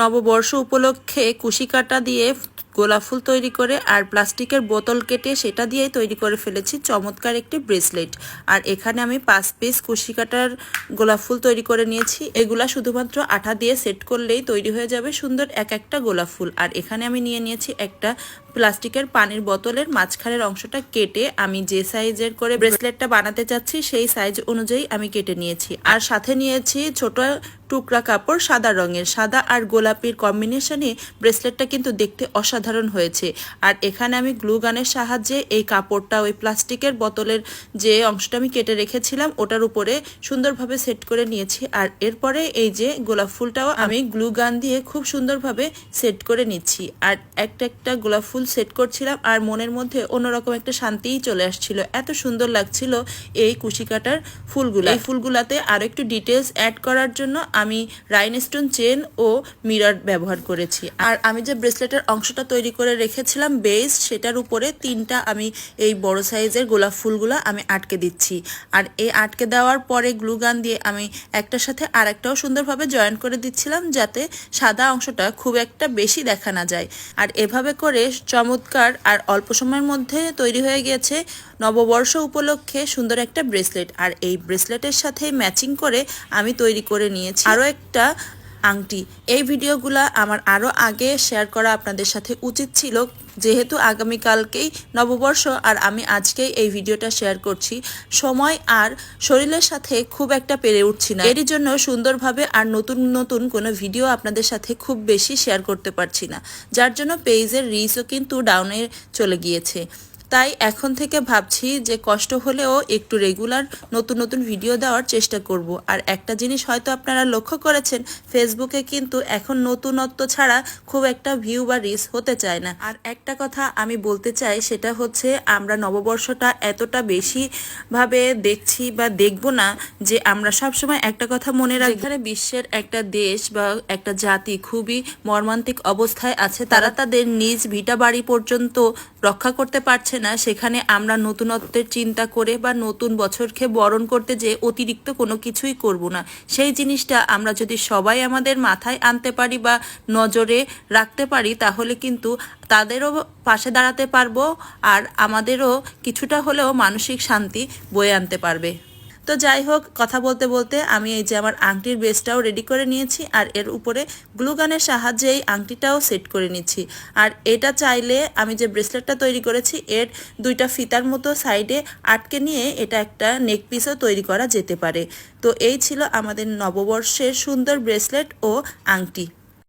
নববর্ষ উপলক্ষে কুশি কাটা দিয়ে গোলাপ ফুল তৈরি করে আর প্লাস্টিকের বোতল কেটে সেটা দিয়েই তৈরি করে ফেলেছি। চমৎকার একটি ব্রেসলেট। আর এখানে আমি পাঁচ পিস কুশি কাটার গোলাপ ফুল তৈরি করে নিয়েছি। এগুলা শুধুমাত্র আঠা দিয়ে সেট করলেই তৈরি হয়ে যাবে সুন্দর এক একটা গোলাপ ফুল। আর এখানে আমি নিয়ে নিয়েছি একটা প্লাস্টিকের পানির বোতলের মাঝখানের অংশটা কেটে আমি যে সাইজের করে ব্রেসলেটটা বানাতে চাচ্ছি, সেই সাইজ অনুযায়ী আমি কেটে নিয়েছি। আর সাথে নিয়েছি ছোট টুকরা কাপড় সাদা রঙের। সাদা আর গোলাপির কম্বিনেশনে ব্রেসলেটটা কিন্তু দেখতে অসাধারণ হয়েছে। আর এখানে আমি গ্লু গানের সাহায্যে এই কাপড়টা, ওই প্লাস্টিকের বোতলের যে অংশটা আমি কেটে রেখেছিলাম, ওটার উপরে সুন্দরভাবে সেট করে নিয়েছি। আর এরপরে এই যে গোলাপ ফুলটাও আমি গ্লু গান দিয়ে খুব সুন্দরভাবে সেট করে নিচ্ছি। আর একটা একটা গোলাপ ফুল সেট করছিলাম আর মনের মধ্যে অন্যরকম একটা শান্তিই চলে আসছিল। এত সুন্দর লাগছিল এই কুশি কাটার ফুলগুলো। এই ফুলগুলাতে আরও একটু ডিটেলস অ্যাড করার জন্য আমি রাইনস্টোন চেন ও মিরর ব্যবহার করেছি। আর আমি যে ব্রেসলেটের অংশটা তৈরি করে রেখেছিলাম বেস সেটার উপরে তিনটা আমি এই বড় সাইজের গোলাপ ফুলগুলো আমি আটকে দিচ্ছি। আর এই আটকে দেওয়ার পরে গ্লু গান দিয়ে আমি একটার সাথে আর একটাও সুন্দরভাবে জয়েন করে দিচ্ছিলাম যাতে সাদা অংশটা খুব একটা বেশি দেখা না যায়। আর এভাবে করে চমৎকার আর অল্প সময়ের মধ্যে তৈরি হয়ে গিয়েছে নববর্ষ উপলক্ষে সুন্দর একটা ব্রেসলেট। আর এই ব্রেসলেটের সাথে ম্যাচিং করে আমি তৈরি করে নিয়েছি। আরও একটা আংটি। এই ভিডিওগুলা আমার আরও আগে শেয়ার করা আপনাদের সাথে উচিত ছিল। যেহেতু আগামীকালকেই নববর্ষ আর আমি আজকেই এই ভিডিওটা শেয়ার করছি, সময় আর শরীরের সাথে খুব একটা পেরে উঠছি না। এরই জন্য সুন্দরভাবে আর নতুন নতুন কোনো ভিডিও আপনাদের সাথে খুব বেশি শেয়ার করতে পারছি না, যার জন্য পেজের রিচও কিন্তু ডাউনে চলে গিয়েছে। তাই এখন থেকে ভাবছি যে কষ্ট হলেও একটু রেগুলার নতুন নতুন ভিডিও দেওয়ার চেষ্টা করব। আর একটা জিনিস হয়তো আপনারা লক্ষ্য করেছেন ফেসবুকে কিন্তু এখন নতুনত্ব ছাড়া খুব একটা ভিউ বা রিস হতে চায় না। আর একটা কথা আমি বলতে চাই, সেটা হচ্ছে আমরা নববর্ষটা এতটা বেশি ভাবে দেখছি বা দেখব না যে আমরা সবসময় একটা কথা মনে রাখি। এখানে বিশ্বের একটা দেশ বা একটা জাতি খুবই মর্মান্তিক অবস্থায় আছে, তারা তাদের নিজ ভিটা বাড়ি পর্যন্ত রক্ষা করতে পারছে না, সেখানে আমরা নতুনত্বের চিন্তা করে বা নতুন বছরকে বরণ করতে যে অতিরিক্ত কোনো কিছুই করব না। সেই জিনিসটা আমরা যদি সবাই আমাদের মাথায় আনতে পারি বা নজরে রাখতে পারি, তাহলে কিন্তু তাদেরও পাশে দাঁড়াতে পারব আর আমাদেরও কিছুটা হলেও মানসিক শান্তি বয়ে আনতে পারবে। তো যাই হোক, কথা বলতে বলতে আমি এই যে আমার আংটির বেসটাও রেডি করে নিয়েছি আর এর উপরে গ্লুগানের সাহায্যে এই আংটিটাও সেট করে নিচ্ছি। আর এটা চাইলে আমি যে ব্রেসলেটটা তৈরি করেছি, এর দুইটা ফিতার মতো সাইডে আটকে নিয়ে এটা একটা নেক পিসও তৈরি করা যেতে পারে। তো এই ছিল আমাদের নববর্ষের সুন্দর ব্রেসলেট ও আংটি।